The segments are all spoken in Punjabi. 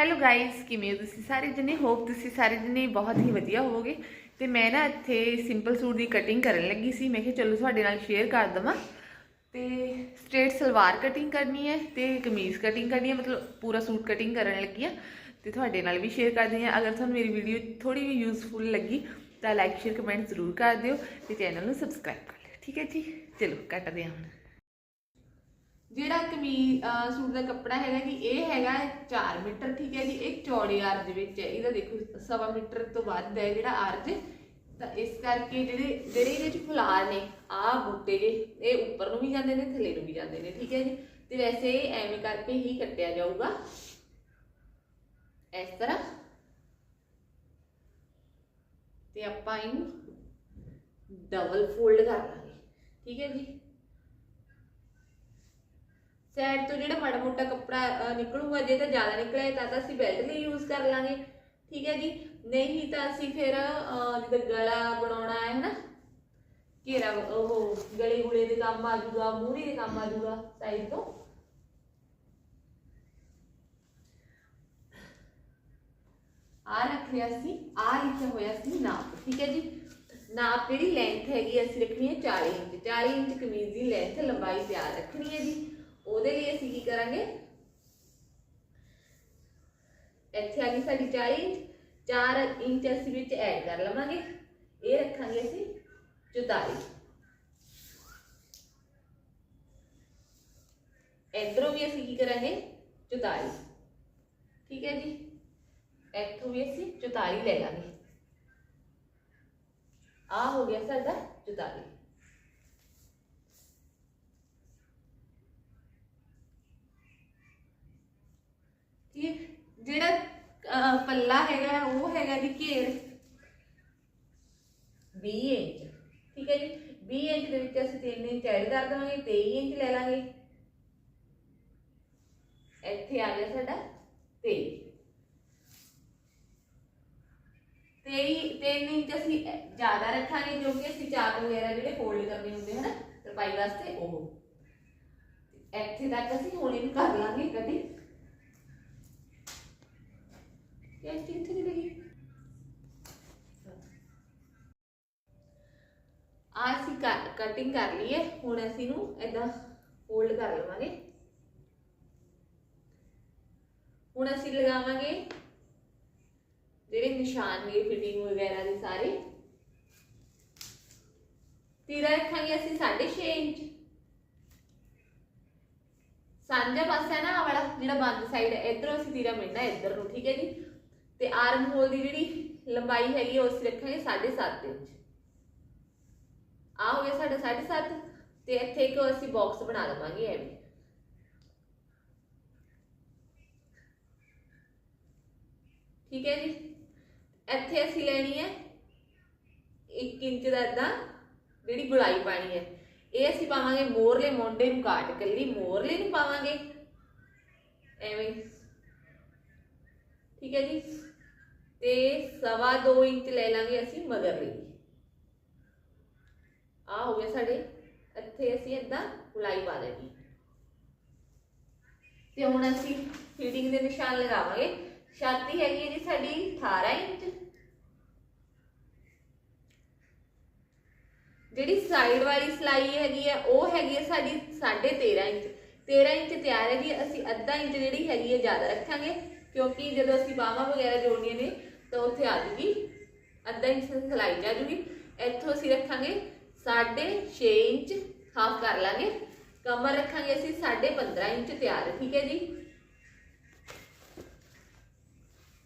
ਹੈਲੋ ਗਾਇਸ ਕਿਵੇਂ ਹੋ ਤੁਸੀਂ ਸਾਰੇ ਜਣੇ? ਹੋਪ ਤੁਸੀਂ ਸਾਰੇ ਜਣੇ ਬਹੁਤ ਹੀ ਵਧੀਆ ਹੋਵੋਗੇ। ਤੇ ਮੈਂ ਨਾ ਇੱਥੇ ਸਿੰਪਲ ਸੂਟ ਦੀ ਕਟਿੰਗ ਕਰਨ ਲੱਗੀ ਸੀ। ਮੈਂ ਕਿਹਾ ਚਲੋ ਤੁਹਾਡੇ ਨਾਲ ਸ਼ੇਅਰ ਕਰ ਦਵਾਂ। ਤੇ ਸਟ੍ਰੇਟ ਸਲਵਾਰ ਕਟਿੰਗ ਕਰਨੀ ਹੈ ਤੇ ਕਮੀਜ਼ ਕਟਿੰਗ ਕਰਨੀ ਹੈ। ਮਤਲਬ ਪੂਰਾ ਸੂਟ ਕਟਿੰਗ ਕਰਨ ਲੱਗੀ ਆ ਤੇ ਤੁਹਾਡੇ ਨਾਲ ਵੀ ਸ਼ੇਅਰ ਕਰਦੀ ਹਾਂ। ਅਗਰ ਤੁਹਾਨੂੰ ਮੇਰੀ ਵੀਡੀਓ ਥੋੜੀ ਵੀ ਯੂਜ਼ਫੁਲ ਲੱਗੀ, ਤਾਂ ਲਾਈਕ ਸ਼ੇਅਰ ਕਮੈਂਟ ਜ਼ਰੂਰ ਕਰ ਦਿਓ ਤੇ ਚੈਨਲ ਨੂੰ ਸਬਸਕ੍ਰਾਈਬ ਕਰ ਲਿਓ। ਠੀਕ ਹੈ ਜੀ? ਚਲੋ ਕੱਟਦੇ ਹਾਂ ਹੁਣ। ਜਿਹੜਾ ਕਮੀਜ਼ ਸੂਟ ਦਾ ਕੱਪੜਾ ਹੈਗਾ ਜੀ ਇਹ ਹੈਗਾ 4 ਮੀਟਰ, ਠੀਕ ਹੈ ਜੀ, ਇਹ ਚੌੜੀ ਆਰ ਵਿੱਚ ਹੈ। ਇਹਦਾ ਦੇਖੋ, ਸਵਾ ਮੀਟਰ ਤੋਂ ਵੱਧ ਹੈ ਜਿਹੜਾ ਆਰਜ ਤਾਂ ਇਸ ਕਰਕੇ ਜਿਹੜੇ ਜਿਹੜੇ ਇਹਦੇ ਵਿੱਚ ਫੁਲਾਰ ਨੇ, ਆਹ ਬੂਟੇ ਜੇ, ਇਹ ਉੱਪਰ ਨੂੰ ਵੀ ਜਾਂਦੇ ਨੇ, ਥੱਲੇ ਨੂੰ ਵੀ ਜਾਂਦੇ ਨੇ, ਠੀਕ ਹੈ ਜੀ। ਤੇ ਵੈਸੇ ਐਵੇਂ ਕਰਕੇ ਹੀ ਕੱਟਿਆ ਜਾਊਗਾ। ਇਸ ਤਰ੍ਹਾਂ। ਤੇ ਆਪਾਂ ਇਹਨੂੰ ਡਬਲ ਫੋਲਡ ਕਰ ਲਾਂਗੇ, ਠੀਕ ਹੈ ਜੀ। ਸਾਈਡ ਤੋਂ ਜਿਹੜਾ ਮਾੜਾ ਮੋਟਾ ਕੱਪੜਾ ਨਿਕਲੂਗਾ ਜੇ ਤਾਂ ਜ਼ਿਆਦਾ ਨਿਕਲਿਆ ਤਾਂ ਤਾਂ ਅਸੀਂ ਬੈਲਟ ਲਈ ਯੂਜ਼ ਕਰ ਲਾਂਗੇ। ਠੀਕ ਹੈ ਜੀ? ਨਹੀਂ ਤਾਂ ਅਸੀਂ ਫਿਰ ਜਿੱਦਾਂ ਗਲਾ ਬਣਾਉਣਾ ਹੈ, ਹਨਾ? ਘੇਰਾ, ਉਹ ਗਲੇ ਗੁਲੇ ਦੇ ਕੰਮ ਆ ਜਾਊਗਾ ਮੂਰੀ ਦੇ ਕੰਮ ਆ ਜਾਊਗਾ ਸਾਈਡ ਤੋਂ। ਆ ਰੱਖ ਲਿਆ ਸੀ ਆ ਲਿਖਿਆ ਹੋਇਆ ਸੀ ਨਾਪ, ਠੀਕ ਹੈ ਜੀ? ਨਾਪ ਜਿਹੜੀ ਲੈਂਥ ਹੈਗੀ, ਅਸੀਂ ਰੱਖਣੀ ਹੈ 40 ਇੰਚ। 40 ਇੰਚ ਕਮੀਜ਼ ਦੀ ਲੈਂਥ ਲੰਬਾਈ ਤਿਆਰ ਰੱਖਣੀ ਹੈ ਜੀ। ਉਹਦੇ ਲਈ ਅਸੀਂ ਕੀ ਕਰਾਂਗੇ? ਇੱਥੇ ਆ ਗਈ ਸਾਡੀ 40 ਇੰਚ 4 ਇੰਚ ਅਸੀਂ ਵਿੱਚ ਐਡ ਕਰ ਲਵਾਂਗੇ। ਇਹ ਰੱਖਾਂਗੇ ਅਸੀਂ 44 ਇਧਰੋਂ ਵੀ ਅਸੀਂ ਕੀ ਕਰਾਂਗੇ? 44 ਠੀਕ ਹੈ ਜੀ? ਇੱਥੋਂ ਵੀ ਅਸੀਂ 44 ਲੈ ਲਾਂਗੇ। ਆ ਹੋ ਗਿਆ ਸਾਡਾ 44 ਠੀਕ ਜਿਹੜਾ ਪੱਲਾ ਹੈਗਾ, ਉਹ ਹੈਗਾ ਜੀ ਘੇਰ। 20 ਇੰਚ। ਠੀਕ ਹੈ ਜੀ? 20 ਇੰਚ ਦੇ ਵਿੱਚ ਅਸੀਂ 3 ਇੰਚ ਐਡ ਕਰ ਦੇਵਾਂਗੇ 23 ਇੰਚ ਲੈ ਲਾਂਗੇ। ਇੱਥੇ ਆ ਗਿਆ ਸਾਡਾ 23 23 3 ਇੰਚ ਅਸੀਂ ਜ਼ਿਆਦਾ ਰੱਖਾਂਗੇ, ਜੋ ਕਿ ਅਸੀਂ ਚਾਕ ਵਗੈਰਾ ਜਿਹੜੇ ਫੋਲਡ ਕਰਨੇ ਹੁੰਦੇ ਹਨ, ਤਰਪਾਈ ਵਾਸਤੇ ਉਹ। ਇੱਥੇ ਤੱਕ ਅਸੀਂ ਹੁਣ ਇਹਨੂੰ ਕਰ ਲਾਂਗੇ, ਕਟਿੰਗ। ਯਾਰ ਕਿੱਥੇ ਦੀ ਲੱਗੀ ਆ ਅਸੀਂ ਕਟਿੰਗ ਕਰ ਲਈ ਹੈ ਹੁਣ ਅਸੀਂ ਨੂੰ ਇਦਾਂ ਫੋਲਡ ਕਰ ਲਵਾਂਗੇ। ਹੁਣ ਅਸੀਂ ਲਗਾਵਾਂਗੇ ਜਿਹੜੇ ਨਿਸ਼ਾਨ ਨੇ ਫਿਟਿੰਗ ਵਗੈਰਾ ਦੇ ਸਾਰੇ। ਤੀਰਾ ਰੱਖਾਂਗੇ ਅਸੀਂ 6.5 ਇੰਚ। ਸਾਂਝਾ ਪਾਸਾ ਨਾ ਆਹ ਵਾਲਾ, ਜਿਹੜਾ ਬੰਦ ਸਾਈਡ ਹੈ, ਇਧਰੋਂ ਅਸੀਂ ਤੀਰਾ ਮਿਲਣਾ ਇੱਧਰ ਨੂੰ, ਠੀਕ ਹੈ ਜੀ? ਤੇ ਆਰਮ ਹੋਲ ਦੀ ਜਿਹੜੀ ਲੰਬਾਈ ਹੈਗੀ ਉਹ ਅਸੀਂ ਰੱਖਾਂਗੇ 7.5 ਇੰਚ। ਆ ਹੋ ਗਿਆ ਸਾਡਾ 7.5 ਤੇ ਇੱਥੇ ਇੱਕ ਅਸੀਂ ਬਾਕਸ ਬਣਾ ਲਵਾਂਗੇ ਐਵੇਂ ਠੀਕ ਹੈ ਜੀ? ਇੱਥੇ ਅਸੀਂ ਲੈਣੀ ਹੈ 1 ਇੰਚ ਦਾ ਇਦਾਂ ਜਿਹੜੀ ਗੁਲਾਈ ਪਾਣੀ ਹੈ। ਇਹ ਅਸੀਂ ਪਾਵਾਂਗੇ ਮੋਰਲੇ ਮੋਢੇ ਨੂੰ ਕਾਟ ਕੱਲੀ ਮੋਰਲੇ ਨੂੰ ਪਾਵਾਂਗੇ। ਐਵੇਂ। ਠੀਕ ਹੈ ਜੀ? ਤੇ ਸਵਾ 2 ਇੰਚ ਲੈ ਲਾਂਗੇ ਅਸੀਂ ਮਗਰ ਲਈ। ਆ ਹੋ ਗਿਆ ਸਾਡੇ, ਇੱਥੇ ਅਸੀਂ ਇਦਾਂ ਗੁਲਾਈ ਪਾ ਦੇਣੀ। ਤੇ ਹੁਣ ਅਸੀਂ ਫੀਡਿੰਗ ਦੇ ਨਿਸ਼ਾਨ ਲਗਾਵਾਂਗੇ। ਛਾਤੀ ਹੈਗੀ ਹੈ ਜੀ ਸਾਡੀ 18 ਇੰਚ। ਜਿਹੜੀ ਸਾਈਡ ਵਾਲੀ ਸਲਾਈ ਹੈਗੀ ਹੈ ਉਹ ਹੈਗੀ ਹੈ ਸਾਡੀ 13.5 ਇੰਚ। 13 ਇੰਚ ਤਿਆਰ ਹੈ ਜੀ ਅਸੀਂ ਅੱਧਾ ਇੰਚ ਜਿਹੜੀ ਹੈਗੀ ਹੈ ਜ਼ਿਆਦਾ ਰੱਖਾਂਗੇ, ਕਿਉਂਕਿ ਜਦੋਂ ਅਸੀਂ ਬਾਹਾਂ ਵਗੈਰਾ ਜੋੜਨੀਆਂ ਨੇ ਤਾਂ ਉੱਥੇ ਆ ਜੂਗੀ। ਅੱਧਾ ਇੰਚ ਸਲਾਈ ਜਾ ਜੂਗੀ। ਇੱਥੋਂ ਅਸੀਂ ਰੱਖਾਂਗੇ 6.5 ਇੰਚ ਹਾਫ ਕਰ ਲਾਂਗੇ। ਕਮਰ ਰੱਖਾਂਗੇ ਅਸੀਂ 15.5 ਇੰਚ ਤਿਆਰ, ਠੀਕ ਹੈ ਜੀ?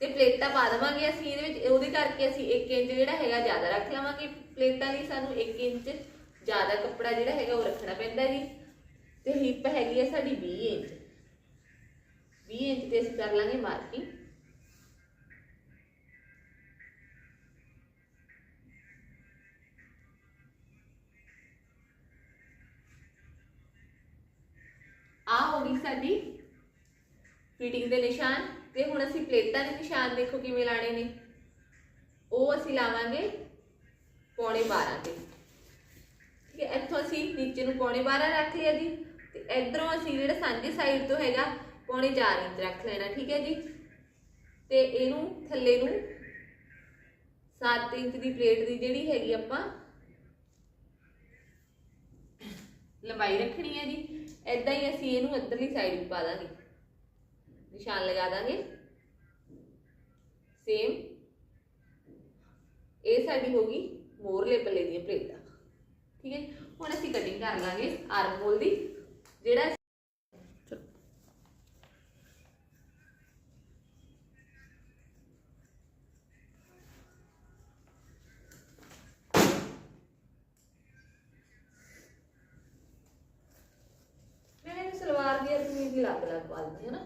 ਤੇ ਪਲੇਟਾਂ ਪਾ ਦੇਵਾਂਗੇ ਅਸੀਂ ਇਹਦੇ ਵਿੱਚ। ਉਹਦੇ ਕਰਕੇ ਅਸੀਂ 1 ਇੰਚ ਜਿਹੜਾ ਹੈਗਾ ਜ਼ਿਆਦਾ ਰੱਖ ਲਵਾਂਗੇ। ਪਲੇਟਾਂ ਲਈ ਸਾਨੂੰ 1 ਇੰਚ ਜ਼ਿਆਦਾ ਕੱਪੜਾ ਜਿਹੜਾ ਹੈਗਾ ਉਹ ਰੱਖਣਾ ਪੈਂਦਾ ਜੀ। ਤੇ ਹਿੱਪ ਹੈਗੀ ਹੈ ਸਾਡੀ 20 ਇੰਚ। 20 ਇੰਚ ਤੇ ਅਸੀਂ ਕਰ ਲਾਂਗੇ ਮਾਰਕਿੰਗ। ਆ ਹੋ ਗਈ ਸਾਡੀ ਫਿਟਿੰਗ ਦੇ ਨਿਸ਼ਾਨ ਤੇ ਹੁਣ ਅਸੀਂ ਪਲੇਟਾਂ ਦੇ ਨਿਸ਼ਾਨ ਦੇਖੋ ਕਿਵੇਂ ਲਾਣੇ ਨੇ। ਉਹ ਅਸੀਂ ਲਾਵਾਂਗੇ ਪੌਣੇ 12 ਤੇ। ਠੀਕ ਹੈ, ਇੱਥੋਂ ਅਸੀਂ ਨੀਚੇ ਨੂੰ ਪੌਣੇ 12 ਰੱਖ ਲਿਆ ਜੀ ਤੇ ਇਧਰੋਂ ਅਸੀਂ ਜਿਹੜਾ ਸਾਂਝੀ ਸਾਈਡ ਤੋਂ ਹੈਗਾ ਪੌਣੇ 4 ਇੰਚ ਰੱਖ ਲੈਣਾ, ਠੀਕ ਹੈ ਜੀ। ਤੇ ਇਹਨੂੰ ਥੱਲੇ ਨੂੰ 7 ਇੰਚ ਦੀ ਪਲੇਟ ਦੀ ਜਿਹੜੀ ਹੈਗੀ ਆਪਾਂ ਲੰਬਾਈ ਰੱਖਣੀ ਹੈ ਜੀ। ਐਦਾਂ ਹੀ ਅਸੀਂ ਇਹਨੂੰ ਅੰਦਰਲੀ ਸਾਈਡ ਵੀ ਪਾ ਦਾਂਗੇ। ਨਿਸ਼ਾਨ ਲਗਾ ਦਾਂਗੇ। ਸੇਮ ਇਹ ਸਾਡੀ ਹੋ ਗਈ ਮੋਰਲੇ ਪੱਲੇ ਦੀਆਂ ਪਲੇਟਾਂ। ਠੀਕ ਹੈ ਹੁਣ ਅਸੀਂ ਕਟਿੰਗ ਕਰ ਲਾਂਗੇ ਆਰਮ ਹੋਲ ਦੀ, ਜਿਹੜਾ ਦੀ ਲੱਗ ਲੱਗ ਪਾ ਦਿੰਦੀ ਹੈ ਨਾ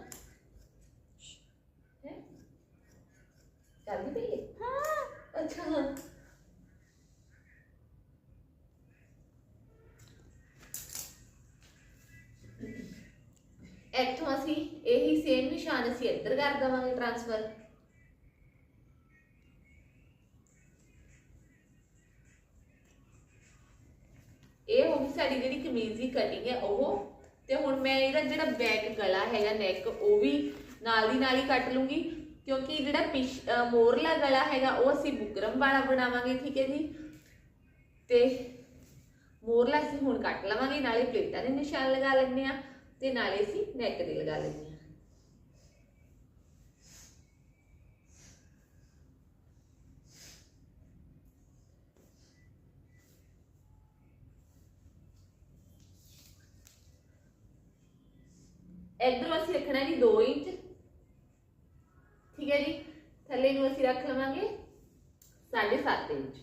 ਹੈ? ਚੱਲਦੀ ਪਈ ਹੈ ਹਾਂ। ਅੱਛਾ। ਇੱਥੋਂ ਅਸੀਂ ਇਹੀ ਸੇਮ ਨਿਸ਼ਾਨ ਅਸੀਂ ਇੱਧਰ ਕਰ ਦੇਵਾਂਗੇ ਟ੍ਰਾਂਸਫਰ ਇਹ ਹੋ ਗਈ ਸਾਡੀ ਜਿਹੜੀ ਕਮੀਜ਼ ਦੀ ਕਟਿੰਗ ਹੈ ਉਹ ਤੇ ਹੁਣ ਮੈਂ ਇਹਦਾ ਜਿਹੜਾ ਬੈਕ ਗਲਾ ਹੈਗਾ ਨੈਕ ਉਹ ਵੀ ਨਾਲ ਦੀ ਨਾਲ ਹੀ ਕੱਟ ਲੂੰਗੀ, ਕਿਉਂਕਿ ਜਿਹੜਾ ਪਿਛ ਅਹ ਮੋਰਲਾ ਗਲਾ ਹੈਗਾ, ਉਹ ਅਸੀਂ ਬੁਕਰਮ ਵਾਲਾ ਬਣਾਵਾਂਗੇ, ਠੀਕ ਹੈ ਜੀ? ਤੇ ਮੋਰਲਾ ਅਸੀਂ ਹੁਣ ਕੱਟ ਲਵਾਂਗੇ, ਨਾਲੇ ਪਲੇਟਾਂ ਦੇ ਨਿਸ਼ਾਨ ਲਗਾ ਲੈਂਦੇ ਆ ਤੇ ਨਾਲੇ ਅਸੀਂ ਨੈਕ ਦੇ ਲਗਾ ਲੈਂਦੇ ਆ ਇਧਰੋਂ ਅਸੀਂ ਰੱਖਣਾ ਜੀ 2 ਇੰਚ। ਠੀਕ ਹੈ ਜੀ? ਥੱਲੇ ਨੂੰ ਅਸੀਂ ਰੱਖ ਲਵਾਂਗੇ 7.5 ਇੰਚ।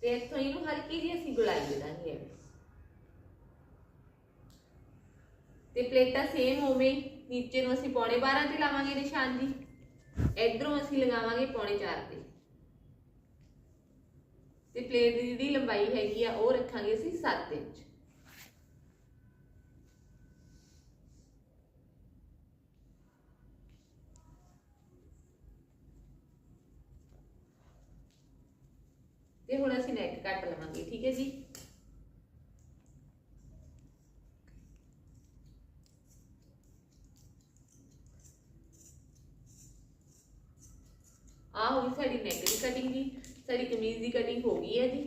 ਤੇ ਇੱਥੋਂ ਇਹਨੂੰ ਹਲਕੀ ਜਿਹੀ ਅਸੀਂ ਗੁਲਾਈ ਦੇ ਦਾਂਗੇ ਤੇ ਪਲੇਟਾਂ ਸੇਮ ਹੋਵੇ, ਨੀਚੇ ਨੂੰ ਅਸੀਂ ਪੌਣੇ 12 ਤੇ ਲਾਵਾਂਗੇ ਨਿਸ਼ਾਨ ਜੀ। ਇਧਰੋਂ ਅਸੀਂ ਲਗਾਵਾਂਗੇ ਪੌਣੇ 4 ਤੇ। ਤੇ ਪਲੇਟ ਦੀ ਜਿਹੜੀ ਲੰਬਾਈ ਹੈਗੀ ਆ, ਉਹ ਰੱਖਾਂਗੇ ਅਸੀਂ 7 ਇੰਚ। ਤੇ ਹੁਣ ਅਸੀਂ ਨੈਕ ਕੱਟ ਲਵਾਂਗੇ, ਠੀਕ ਹੈ ਜੀ ਆ ਹੋ ਗਈ ਸਾਡੀ ਨੈਕ ਦੀ ਕਟਿੰਗ ਜੀ ਸਾਡੀ ਕਮੀਜ਼ ਦੀ ਕਟਿੰਗ ਹੋ ਗਈ ਹੈ ਜੀ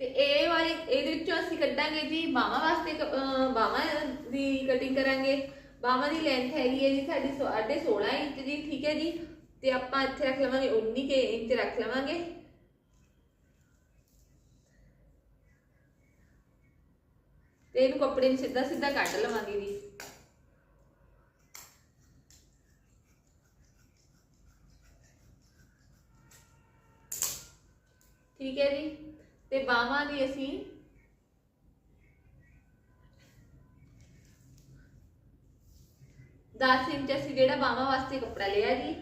ਤੇ ਇਹ ਵਾਲੀ, ਇਹਦੇ ਵਿੱਚੋਂ ਅਸੀਂ ਕੱਢਾਂਗੇ ਜੀ ਬਾਹਾਂ ਵਾਸਤੇ ਕ- ਅਹ ਬਾਹਾਂ ਦੀ ਕਟਿੰਗ ਕਰਾਂਗੇ। ਬਾਹਾਂ ਦੀ ਲੈਂਥ ਹੈਗੀ ਹੈ ਜੀ ਸਾਡੀ 16.5 ਇੰਚ ਜੀ, ਠੀਕ ਹੈ ਜੀ? ਤੇ ਆਪਾਂ ਇੱਥੇ ਰੱਖ ਲਵਾਂਗੇ 19 ਕੇ ਇੰਚ ਰੱਖ ਲਵਾਂਗੇ। ਤੇ ਇਹਨੂੰ ਕੱਪੜੇ ਨੂੰ ਸਿੱਧਾ ਸਿੱਧਾ ਕੱਢ ਲਵਾਂਗੇ ਜੀ। ਠੀਕ ਹੈ ਜੀ? ਤੇ ਬਾਹਾਂ ਦੀ ਅਸੀਂ ਦਸ ਇੰਚ ਅਸੀਂ ਜਿਹੜਾ ਬਾਹਾਂ ਵਾਸਤੇ ਕੱਪੜਾ ਲਿਆ ਜੀ।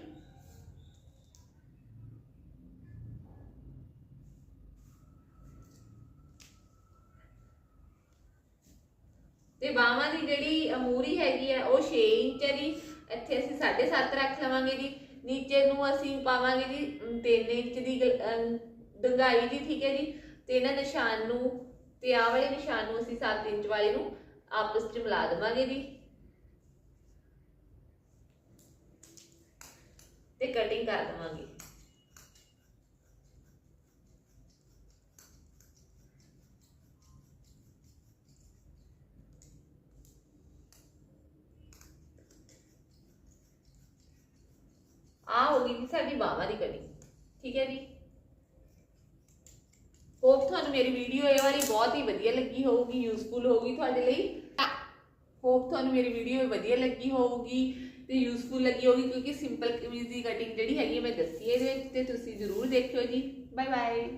ਤੇ ਬਾਹਾਂ ਦੀ ਜਿਹੜੀ ਮੂਰੀ ਹੈਗੀ ਹੈ ਉਹ 6 ਇੰਚ ਹੈ ਜੀ। ਇੱਥੇ ਅਸੀਂ 7.5 ਰੱਖ ਲਵਾਂਗੇ ਜੀ। ਨੀਚੇ ਨੂੰ ਅਸੀਂ ਪਾਵਾਂਗੇ ਜੀ 3 ਇੰਚ ਦੀ ਗਲ- ਅਮ, ਡੂੰਘਾਈ ਠੀਕ ਹੈ ਜੀ। ਤੇ ਇਹਨਾਂ ਨਿਸ਼ਾਨ ਨੂੰ ਤੇ ਆਹ ਵਾਲੇ ਨਿਸ਼ਾਨ ਨੂੰ ਅਸੀਂ 7 ਇੰਚ ਵਾਲੇ ਨੂੰ ਆਪਸ ਚ ਮਿਲਾ ਦੇਵਾਂਗੇ ਜੀ। ਤੇ ਕਟਿੰਗ ਕਰ ਦੇਵਾਂਗੇ ਆ ਹੋ ਗਈ ਜੀ ਸਾਡੀ ਬਾਹਾਂ ਦੀ ਕਟਿੰਗ ਠੀਕ ਹੈ ਜੀ ਹੋਪ ਤੁਹਾਨੂੰ ਮੇਰੀ ਵੀਡੀਓ ਇਹ ਵਾਲੀ ਬਹੁਤ ਹੀ ਵਧੀਆ ਲੱਗੀ ਹੋਊਗੀ ਯੂਜ਼ਫੁਲ ਹੋਊਗੀ ਤੁਹਾਡੇ ਲਈ। ਹੋਪ ਤੁਹਾਨੂੰ ਮੇਰੀ ਵੀਡੀਓ ਵਧੀਆ ਲੱਗੀ ਹੋਊਗੀ ਤੇ ਯੂਜ਼ਫੁਲ ਲੱਗੀ ਹੋਊਗੀ ਕਿਉਂਕਿ ਸਿੰਪਲ ਕਮੀਜ਼ ਦੀ ਕਟਿੰਗ ਜਿਹੜੀ ਹੈਗੀ ਹੈ ਮੈਂ ਦੱਸੀ ਇਹਦੇ ਵਿੱਚ ਤੇ ਤੁਸੀਂ ਜ਼ਰੂਰ ਦੇਖਿਓ ਜੀ। Bye bye